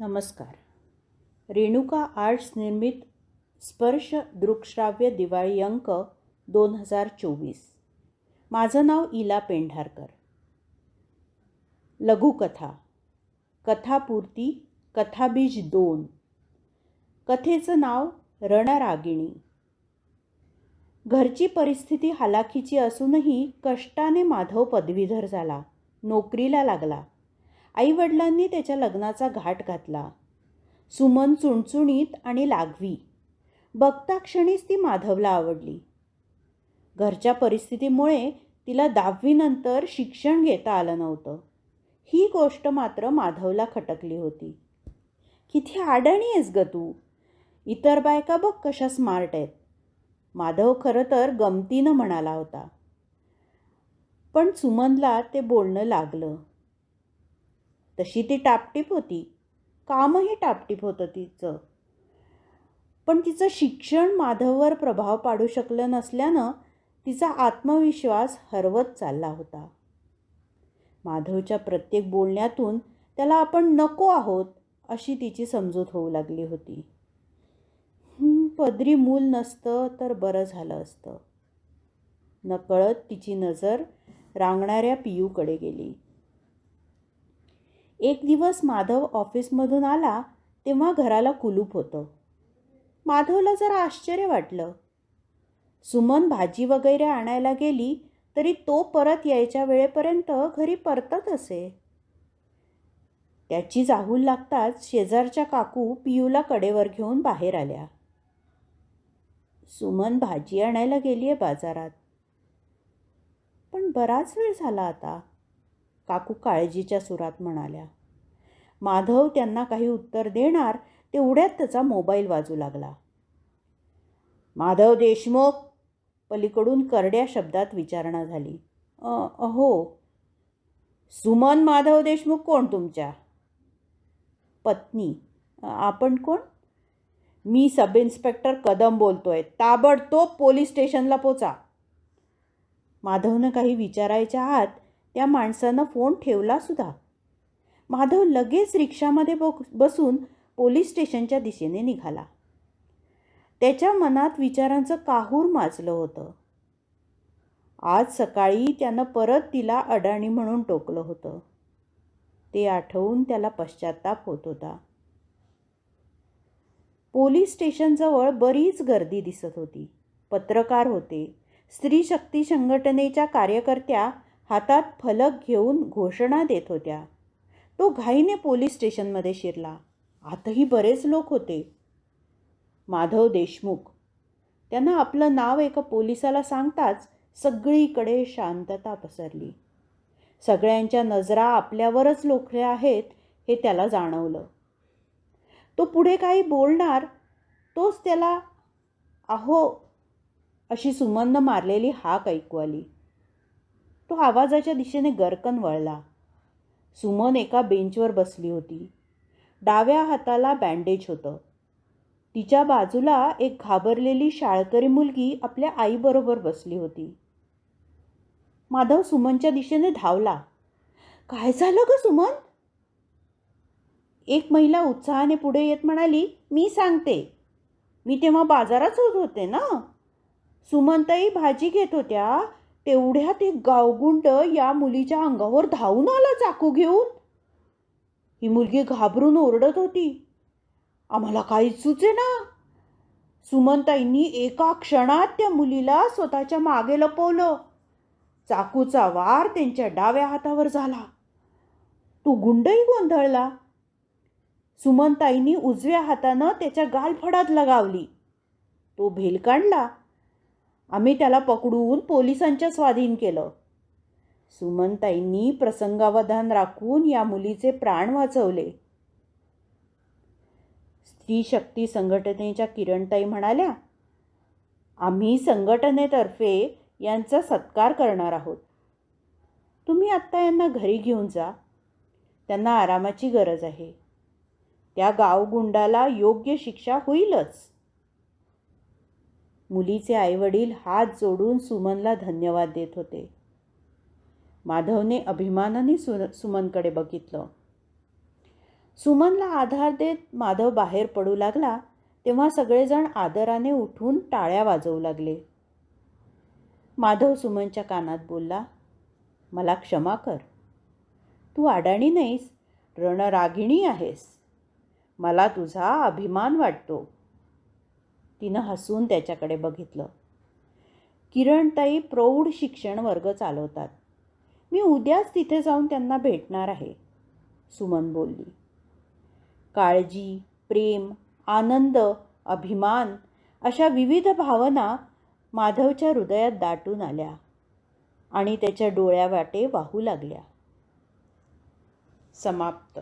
नमस्कार. रेणुका आर्ट्स निर्मित स्पर्श दृकश्राव्य दिवाळी अंक दोन हजार चोवीस. माझं नाव इला पेंढारकर. लघुकथा. कथापूर्ती कथाबीज दोन. कथेचं नाव रणरागिणी. घरची परिस्थिती हालाखीची असूनही कष्टाने माधव पदवीधर झाला नोकरीला लागला. आईवडिलांनी त्याच्या लग्नाचा घाट घातला. सुमन चुणचुणीत आणि लागवी. बघता क्षणीच ती माधवला आवडली. घरच्या परिस्थितीमुळे तिला दहावीनंतर शिक्षण घेता आलं नव्हतं. ही गोष्ट मात्र माधवला खटकली होती. किती आडणी आहेस ग तू? इतर बायका बघ कशा स्मार्ट आहेत. माधव खरं तर गमतीनं म्हणाला होता. पण सुमनला ते बोलणं लागलं. तशी ती टापटीप होती. कामही टापटीप होतं तिचं. पण तिचं शिक्षण माधववर प्रभाव पाडू शकलं नसल्यानं तिचा आत्मविश्वास हरवत चालला होता. माधवच्या प्रत्येक बोलण्यातून त्याला आपण नको आहोत अशी तिची समजूत होऊ लागली होती. पदरी मूल नसतं तर बरं झालं असतं. नकळत तिची नजर रांगणाऱ्या पियूकडे गेली. एक दिवस माधव ऑफिसमधून आला तेव्हा घराला कुलूप होतं. माधवला जरा आश्चर्य वाटलं. सुमन भाजी वगैरे आणायला गेली तरी तो परत यायच्या वेळेपर्यंत घरी परतत असे. त्याची जाहूल लागताच शेजारच्या काकू पियूला कडेवर घेऊन बाहेर आल्या. सुमन भाजी आणायला गेली आहे बाजारात. पण बराच वेळ झाला आता. काकू काळजीच्या सुरात म्हणाल्या माधव त्यांना काही उत्तर देणार तेवढ्यात त्याचा मोबाईल वाजू लागला. माधव देशमुख! पलीकडून करड्या शब्दात विचारणा झाली. हो सुमन माधव देशमुख कोण तुमच्या? पत्नी. आपण कोण? मी सब इन्स्पेक्टर कदम बोलतोय. ताबडतोब पोलीस स्टेशनला पोचा. माधवनं काही विचारायच्या आत त्या माणसानं फोन ठेवला सुद्धा. माधव लगेच रिक्षामध्ये बसून पोलीस स्टेशनच्या दिशेने निघाला. त्याच्या मनात विचारांचं काहूर माजलं होतं. आज सकाळी त्यानं परत तिला अडाणी म्हणून टोकलं होतं. ते आठवून त्याला पश्चाताप होत होता. पोलीस स्टेशनजवळ बरीच गर्दी दिसत होती. पत्रकार होते. स्त्री शक्ती संघटनेच्या कार्यकर्त्या हातात फलक घेऊन घोषणा देत होत्या. तो घाईने पोलीस स्टेशनमध्ये शिरला. आतही बरेच लोक होते. माधव देशमुख. त्यांना आपलं नाव एका पोलिसाला सांगताच सगळीकडे शांतता पसरली. सगळ्यांच्या नजरा आपल्यावरच लोखल्या आहेत हे त्याला जाणवलं. तो पुढे काही बोलणार तोच त्याला अहो अशी सुमन्न मारलेली हाक ऐकू आली. तो आवाजाच्या दिशेने गरकन वळला. सुमन एका बेंचवर बसली होती. डाव्या हाताला बँडेज होतं. तिच्या बाजूला एक घाबरलेली शाळकरी मुलगी आपल्या आईबरोबर बसली होती. माधव सुमनच्या दिशेने धावला. काय झालं ग सुमन? एक महिला उत्साहाने पुढे येत म्हणाली मी सांगते. मी तेव्हा बाजारात होत होते ना? सुमनताई भाजी घेत होत्या. तेवढ्यात एक गावगुंड या मुलीच्या अंगावर धावून आला चाकू घेऊन. ही मुलगी घाबरून ओरडत होती. आम्हाला काहीच सुचे ना. सुमनताईंनी एका क्षणात त्या मुलीला स्वतःच्या मागे लपवलं. चाकूचा वार त्यांच्या डाव्या हातावर झाला. तो गुंडही गोंधळला. सुमनताईंनी उजव्या हातानं त्याच्या गालफडात लगावली. तो भेलकांडला. आम्ही त्याला पकडून पोलिसांच्या स्वाधीन केलं. सुमनताईंनी प्रसंगावधान राखून या मुलीचे प्राण वाचवले. स्त्री शक्ती संघटनेच्या किरणताई म्हणाल्या आम्ही संघटनेतर्फे यांचा सत्कार करणार आहोत. तुम्ही आत्ता यांना घरी घेऊन जा. त्यांना आरामाची गरज आहे. त्या गावगुंडाला योग्य शिक्षा होईलच. मुलीचे आईवडील हात जोडून सुमनला धन्यवाद देत होते. माधवने अभिमानाने सु सुमनकडे बघितलं. सुमनला आधार देत माधव बाहेर पडू लागला तेव्हा सगळेजण आदराने उठून टाळ्या वाजवू लागले. माधव सुमनच्या कानात बोलला मला क्षमा कर. तू अडाणी नाहीस रणरागिणी आहेस. मला तुझा अभिमान वाटतो. तिनं हसून त्याच्याकडे बघितलं. किरणताई प्रौढ शिक्षण वर्ग चालवतात. मी उद्याच तिथे जाऊन त्यांना भेटणार आहे सुमन बोलली. काळजी प्रेम आनंद अभिमान अशा विविध भावना माधवच्या हृदयात दाटून आल्या आणि त्याच्या डोळ्यावाटे वाहू लागल्या. समाप्त.